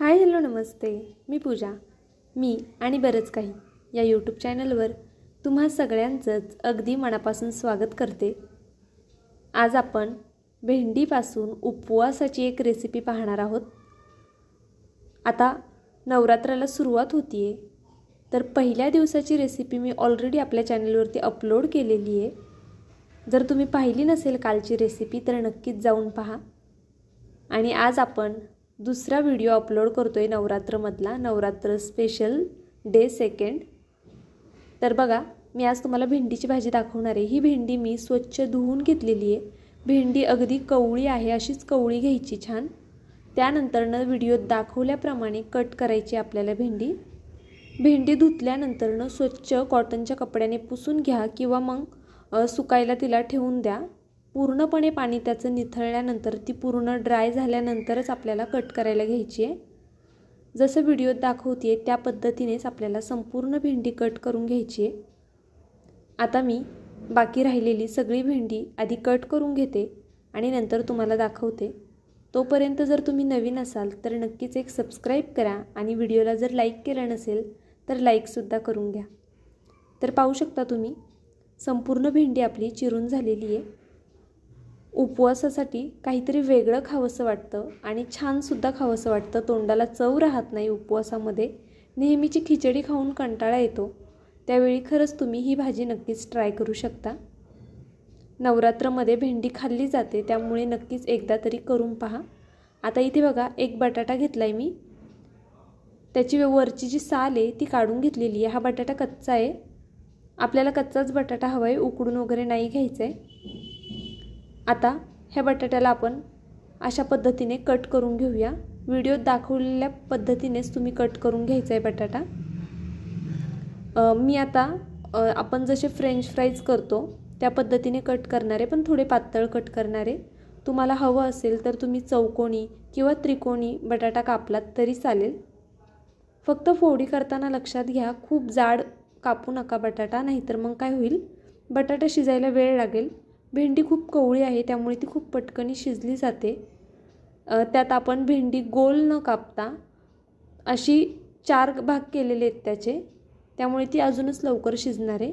Hi hello नमस्ते. मी पूजा. मी आणि बरंच काही या यूट्यूब चॅनलवर तुम्हा सगळ्यांचंच अगदी मनापासून स्वागत करते. आज आपण भेंडीपासून उपवासाची एक रेसिपी पाहणार आहोत. आता नवरात्राला सुरुवात होती आहे तर पहिल्या दिवसाची रेसिपी मी ऑलरेडी आपल्या चॅनलवरती अपलोड केलेली आहे. जर तुम्ही पाहिली नसेल कालची रेसिपी तर नक्कीच जाऊन पहा. आणि आज आपण दुसरा व्हिडिओ अपलोड करतो आहे नवरात्रमधला नवरात्र स्पेशल डे सेकंड तर बघा मी आज तुम्हाला भेंडीची भाजी दाखवणार आहे. ही भेंडी मी स्वच्छ धुवून घेतलेली आहे. भेंडी अगदी कवळी आहे अशीच कवळी घ्यायची छान. त्यानंतरनं व्हिडिओत दाखवल्याप्रमाणे कट करायची आपल्याला भेंडी. भेंडी धुतल्यानंतरनं स्वच्छ कॉटनच्या कपड्याने पुसून घ्या किंवा मग सुकायला तिला ठेवून द्या. पूर्णपणे पाणी त्याचं निथळल्यानंतर ती पूर्ण ड्राय झाल्यानंतरच आपल्याला कट करायला घ्यायची आहे. जसं व्हिडिओत दाखवते त्या पद्धतीनेच आपल्याला संपूर्ण भेंडी कट करून घ्यायची आहे. आता मी बाकी राहिलेली सगळी भेंडी आधी कट करून घेते आणि नंतर तुम्हाला दाखवते. तोपर्यंत जर तुम्ही नवीन असाल तर नक्कीच एक सबस्क्राईब करा आणि व्हिडिओला जर लाईक केलं नसेल तर लाईकसुद्धा करून घ्या. तर पाहू शकता तुम्ही संपूर्ण भेंडी आपली चिरून झालेली आहे. उपवासासाठी काहीतरी वेगळं खावंसं वाटतं आणि छानसुद्धा खावंसं वाटतं. तोंडाला चव राहत नाही उपवासामध्ये. नेहमीची खिचडी खाऊन कंटाळा येतो. त्यावेळी खरंच तुम्ही ही भाजी नक्कीच ट्राय करू शकता. नवरात्रमध्ये भेंडी खाल्ली जाते त्यामुळे नक्कीच एकदा तरी करून पहा. आता इथे बघा एक बटाटा घेतला आहे मी. त्याची वरची जी साल आहे ती काढून घेतलेली आहे. हा बटाटा कच्चा आहे. आपल्याला कच्चाच बटाटा हवा आहे उकडून वगैरे नाही घ्यायचं आहे आता ह्या बटाट्याला आपण अशा पद्धतीने कट करून घेऊया. व्हिडिओत दाखवलेल्या पद्धतीनेच तुम्ही कट करून घ्यायचा आहे बटाटा. मी आता आपण जसे फ्रेंच फ्राईज करतो त्या पद्धतीने कट करणारे पण थोडे पातळ कट करणारे. तुम्हाला हवं असेल तर तुम्ही चौकोनी किंवा त्रिकोणी बटाटा कापलात तरी चालेल. फक्त फोडी करताना लक्षात घ्या खूप जाड कापू नका बटाटा नाहीतर मग काय होईल? बटाटा शिजायला वेळ लागेल. भेंडी खूप कवळी आहे त्यामुळे ती खूप पटकनी शिजली जाते. त्यात आपण भेंडी गोल न कापता अशी चार भाग केलेले आहेत त्याचे. त्यामुळे ती अजूनच लवकर शिजणार आहे.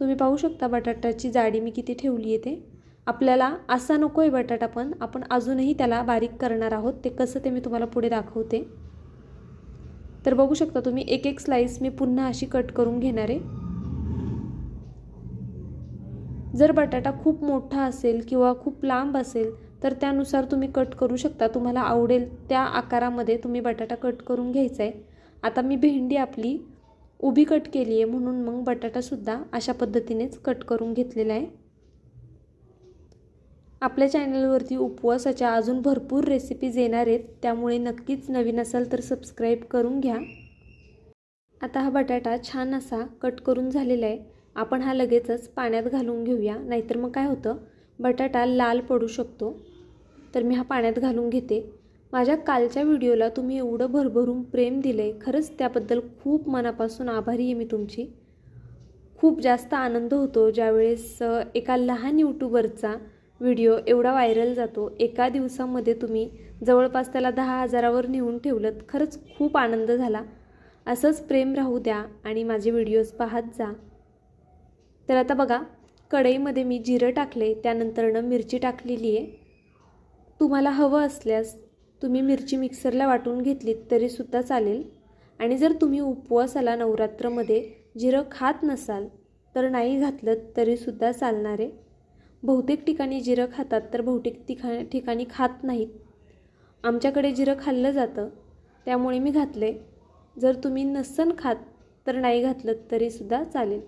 तुम्ही पाहू शकता बटाट्याची जाडी मी किती ठेवली आहे ते. आपल्याला असा नको आहे बटाटा पण आपण अजूनही त्याला बारीक करणार आहोत. ते कसं ते मी तुम्हाला पुढे दाखवते. तर बघू शकता तुम्ही एक एक स्लाईस मी पुन्हा अशी कट करून घेणार आहे. जर बटाटा खूप मोठा असेल किंवा खूप लांब असेल तर त्यानुसार तुम्ही कट करू शकता. तुम्हाला आवडेल त्या आकारामध्ये तुम्ही बटाटा कट करून घ्यायचा आहे आता मी भेंडी आपली उभी कट केली आहे म्हणून मग बटाटासुद्धा अशा पद्धतीनेच कट करून घेतलेला आहे आपल्या चॅनलवरती उपवासाच्या अजून भरपूर रेसिपीज येणार आहेत त्यामुळे नक्कीच नवीन असाल तर सबस्क्राईब करून घ्या. आता हा बटाटा छान असा कट करून झालेला आहे आपण हा लगेचच पाण्यात घालून घेऊया. नाहीतर मग काय होतं? बटाटा लाल पडू शकतो. तर मी हा पाण्यात घालून घेते. माझ्या कालच्या व्हिडिओला तुम्ही एवढं भरभरून प्रेम दिलं आहे खरंच त्याबद्दल खूप मनापासून आभारी आहे मी तुमची. खूप जास्त आनंद होतो ज्यावेळेस एका लहान यूट्यूबरचा व्हिडिओ एवढा व्हायरल जातो. एका दिवसामध्ये तुम्ही जवळपास त्याला दहा हजारावर नेऊन ठेवलं खरंच खूप आनंद झाला. असंच प्रेम राहू द्या आणि माझे व्हिडिओज पाहत जा. तर आता बघा कढईमध्ये मी जिरं टाकले त्यानंतरनं मिरची टाकलेली आहे. तुम्हाला हवं असल्यास तुम्ही मिरची मिक्सरला वाटून घेतलीत तरीसुद्धा चालेल. आणि जर तुम्ही उपवासाला नवरात्रमध्ये जिरं खात नसाल तर नाही घातलं तरीसुद्धा चालणार आहे. बहुतेक ठिकाणी जिरं खातात तर बहुतेक ठिका ठिकाणी खात नाहीत. आमच्याकडे जिरं खाल्लं जातं त्यामुळे मी घातले जर तुम्ही नसन खात तर नाही घातलं तरीसुद्धा चालेल.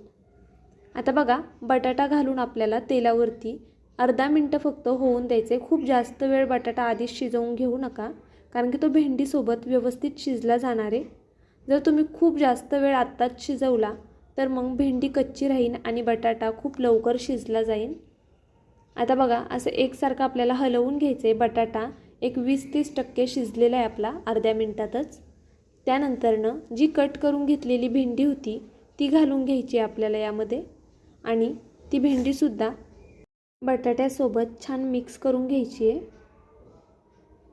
आता बघा बटाटा घालून आपल्याला तेलावरती अर्धा मिनटं फक्त होऊन द्यायचे. खूप जास्त वेळ बटाटा आधीच शिजवून घेऊ नका कारण की तो भेंडीसोबत व्यवस्थित शिजला जाणार आहे. जर तुम्ही खूप जास्त वेळ आत्ताच शिजवला तर मग भेंडी कच्ची राहीन आणि बटाटा खूप लवकर शिजला जाईल आता बघा असं एकसारखं आपल्याला हलवून घ्यायचं आहे बटाटा. एक वीस तीस टक्के शिजलेला आहे आपला अर्ध्या मिनटातच. त्यानंतरनं जी कट करून घेतलेली भेंडी होती ती घालून घ्यायची आहे आपल्याला यामध्ये. आणि ती भेंडीसुद्धा बटाट्यासोबत छान मिक्स करून घ्यायची आहे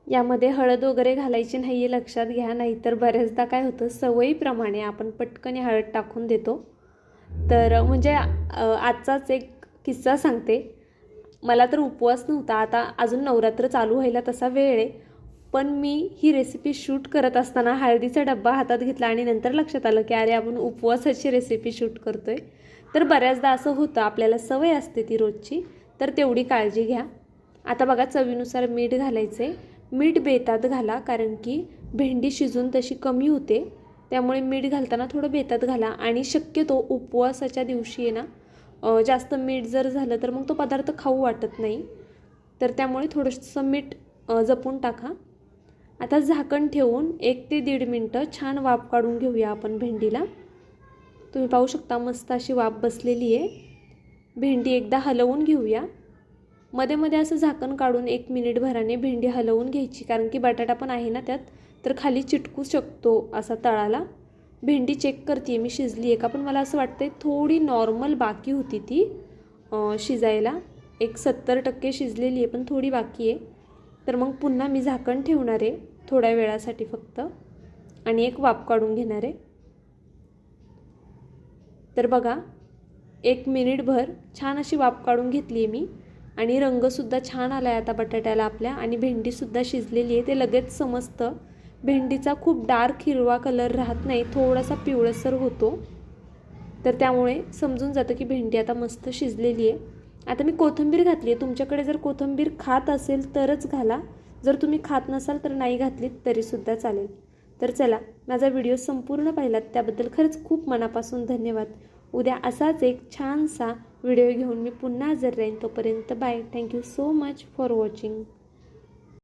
यामध्ये हळद वगैरे घालायची नाही आहे लक्षात घ्या. नाहीतर बऱ्याचदा काय होतं सवयीप्रमाणे आपण पटकन हळद टाकून देतो. तर म्हणजे आजचाच एक किस्सा सांगते. मला तर उपवास नव्हता. आता अजून नवरात्र चालू व्हायला तसा वेळ आहे. पण मी ही रेसिपी शूट करत असताना हळदीचा डब्बा हातात घेतला आणि नंतर लक्षात आलं की अरे आपण उपवासाची रेसिपी शूट करतो आहे तर बऱ्याचदा असं होतं आपल्याला सवय असते ती रोजची तर तेवढी काळजी घ्या. आता बघा चवीनुसार मीठ घालायचे मीठ बेतात घाला कारण की भेंडी शिजून तशी कमी होते. त्यामुळे मीठ घालताना थोडं बेतात घाला. आणि शक्यतो उपवासाच्या दिवशी आहे ना जास्त मीठ जर झालं तर मग तो पदार्थ खाऊ वाटत नाही. तर त्यामुळे थोडंसं मीठ जपून टाका. आता झाकण ठेवून एक ते दीड मिनटं छान वाफ काढून घेऊया आपण भेंडीला. तुम्ही पाहू शकता मस्त अशी वाफ बसलेली आहे. भेंडी एकदा हलवून घेऊया. मध्ये मध्ये असं झाकण काढून एक मिनिट भराने भेंडी हलवून घ्यायची. कारण की बटाटा पण आहे ना त्यात. तर खाली चिटकू शकतो असा तळाला. भेंडी चेक करते मी शिजली आहे का? पण मला असं वाटतंय थोडी नॉर्मल बाकी होती ती. शिजायला. एक सत्तर टक्के शिजलेली आहे पण थोडी बाकी आहे. तर मग पुन्हा मी झाकण ठेवणार आहे थोड्या वेळासाठी फक्त. आणि एक वाफ काढून घेणार आहे. तर बघा एक मिनिटभर छान अशी वाफ काढून घेतली आहे मी. आणि रंगसुद्धा छान आला आहे आता बटाट्याला आपल्या. आणि भेंडीसुद्धा शिजलेली आहे. ते लगेच समजतं भेंडीचा खूप डार्क हिरवा कलर राहत नाही. थोडासा पिवळसर होतो. तर त्यामुळे समजून जातं की भेंडी आता मस्त शिजलेली आहे. आता मी कोथिंबीर घातली आहे. तुमच्याकडे जर कोथिंबीर खात असेल तरच घाला. जर तुम्ही खात नसाल तर नाही घातलीत तरीसुद्धा चालेल. तर चला माझा व्हिडिओ संपूर्ण पाहिलात त्याबद्दल खरंच खूप मनापासून धन्यवाद. उद्या असाच एक छानसा व्हिडिओ घेऊन मी पुन्हा हजर राहीन तोपर्यंत bye. Thank you so much for watching